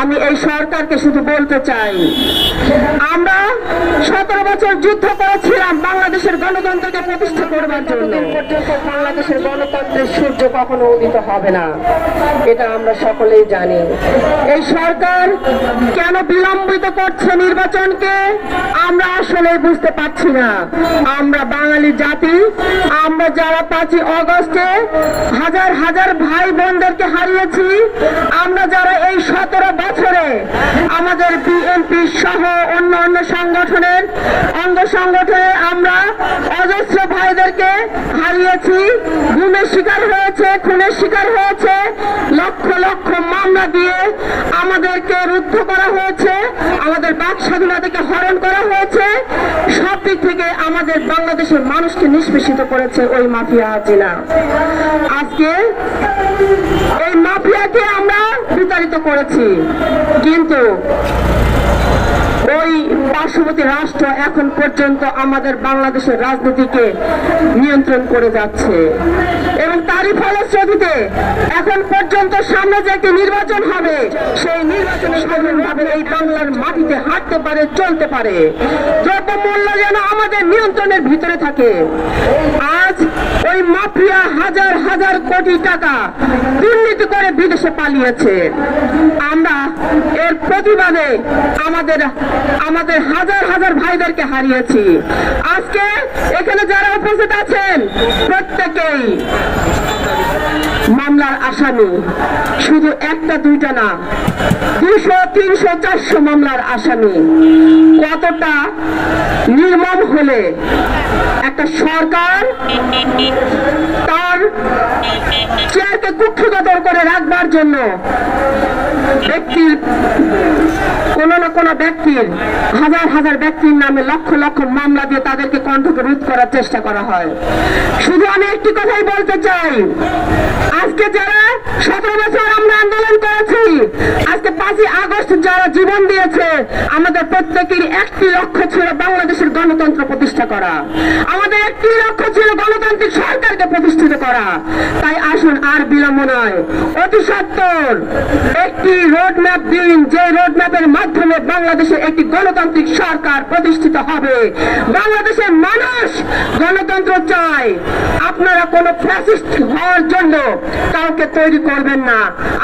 আমি এই সরকারকে শুধু বলতে চাই আমরা সতেরো বছর যুদ্ধ করেছিলাম বাংলাদেশের গণতন্ত্রকে প্রতিষ্ঠা করবার জন্য। বাংলাদেশের গণতন্ত্রের সূর্য কখনো উদিত হবে না। এটা আমরা সকলেই জানি। এই সরকার কেন বিলম্বিত করছে নির্বাচনকে আমরা আসলে বুঝতে পারছি না। আমরা বাঙালি জাতি আমরা যারা পাঁচই অগস্টে হাজার হাজার ভাই বোনদেরকে হারিয়েছি আমরা যারা এই সতেরো বছরে সংগঠনে আমরা অজস্র ভাইদেরকে হারিয়েছি। গুণের শিকার হয়েছে, খুনের শিকার হয়েছে। লক্ষ লক্ষ মামলা দিয়ে আমাদেরকে রুদ্ধ করা হয়েছে। আমাদের বাক স্বাধীনতাকে হরণ করা হয়েছে। সব দিক থেকে আমাদের বাংলাদেশের মানুষকে নিষ্পেষিত করেছে ওই মাফিয়া হাজিনা আজকে এই মাফিয়াকে আমরা বিতাড়িত করেছি। কিন্তু ওই পার্শ্ববর্তী রাষ্ট্র এখন পর্যন্ত আমাদের বাংলাদেশের রাজনীতিকে নিয়ন্ত্রণ করে যাচ্ছে। এবং তারই ফলশ্রুতিতে এখন পর্যন্ত সামনে যে একটি নির্বাচন হবে, সেই নির্বাচনে এই বাংলার মাটিতে হাঁটতে পারে, চলতে পারে। দ্রব্য মূল্য যেন আমাদের নিয়ন্ত্রণের ভিতরে থাকে। আজ মাফিয়া হাজার হাজার কোটি টাকা দুর্নীতি করে বিদেশে পালিয়েছে। আমরা এর প্রতিবাদে আমাদের আমাদের হাজার হাজার ভাইদেরকে হারিয়েছি। আজকে এখানে যারা উপস্থিত আছেন, প্রত্যেকেই মামলার আসামি। শুধু একটা, দুইটা না, দুশো, তিনশো, চারশো মামলার আসামি। কতটা নির্মম হলে একটা সরকার তার চেয়ারকে কুক্ষিগতর করে রাখবার জন্য ব্যক্তির কোন না কোন ব্যক্তির হাজার হাজার ব্যক্তির নামে লক্ষ লক্ষ মামলা দিয়ে তাদেরকে কণ্ঠকে রোধ করার চেষ্টা করা হয়। শুধু আমি একটি কথাই বলতে চাই, আজকে যারা সতেরো বছর আমরা আন্দোলন করেছি আজকে পাঁচই আগস্ট যারা জীবন দিয়েছে। আমাদের প্রত্যেকের একটি লক্ষ্য ছিল বাংলাদেশের গণতন্ত্র প্রতিষ্ঠা করা। আমাদের একটি লক্ষ্য ছিল গণতান্ত্রিক সরকারকে প্রতিষ্ঠিত করা। তাই আসুন আর বিলম্ব নয়। অতি সত্তর। একটি রোড ম্যাপ দিন, যে রোড ম্যাপের মাধ্যমে বাংলাদেশে একটি গণতান্ত্রিক সরকার প্রতিষ্ঠিত হবে। বাংলাদেশের মানুষ গণতন্ত্র চায়। আপনারা কোনো ফ্যাসিস্ট হওয়ার জন্য কাউকে তৈরি করবেন না।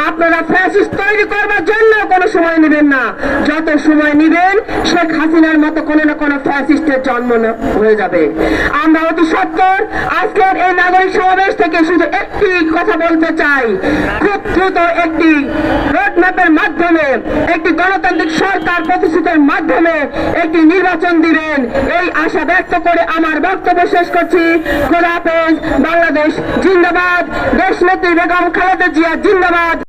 আপনারা ফ্যাসিস্ট তৈরি করবার জন্য কোনো সময় নেবেন না। যত সময় নেবেন, শেখ হাসিনার মতো কোনো না কোনো ফ্যাসিস্টের জন্ম হয়ে যাবে। আমরা অতি সত্তর। আজকের এই নাগরিক সমাবেশ থেকে শুধু একটি কথা বলতে চাই। খুব দ্রুত একটি রোডম্যাপের মাধ্যমে, একটি গণতান্ত্রিক সরকার প্রতিষ্ঠিতের মাধ্যমে একটি নির্বাচন দিবেন। এই আশা ব্যক্ত করে আমার বক্তব্য শেষ করছি। খোলা বাংলাদেশ জিন্দাবাদ। দেশ নেত্রী বেগম খালেদা জিয়া জিন্দাবাদ।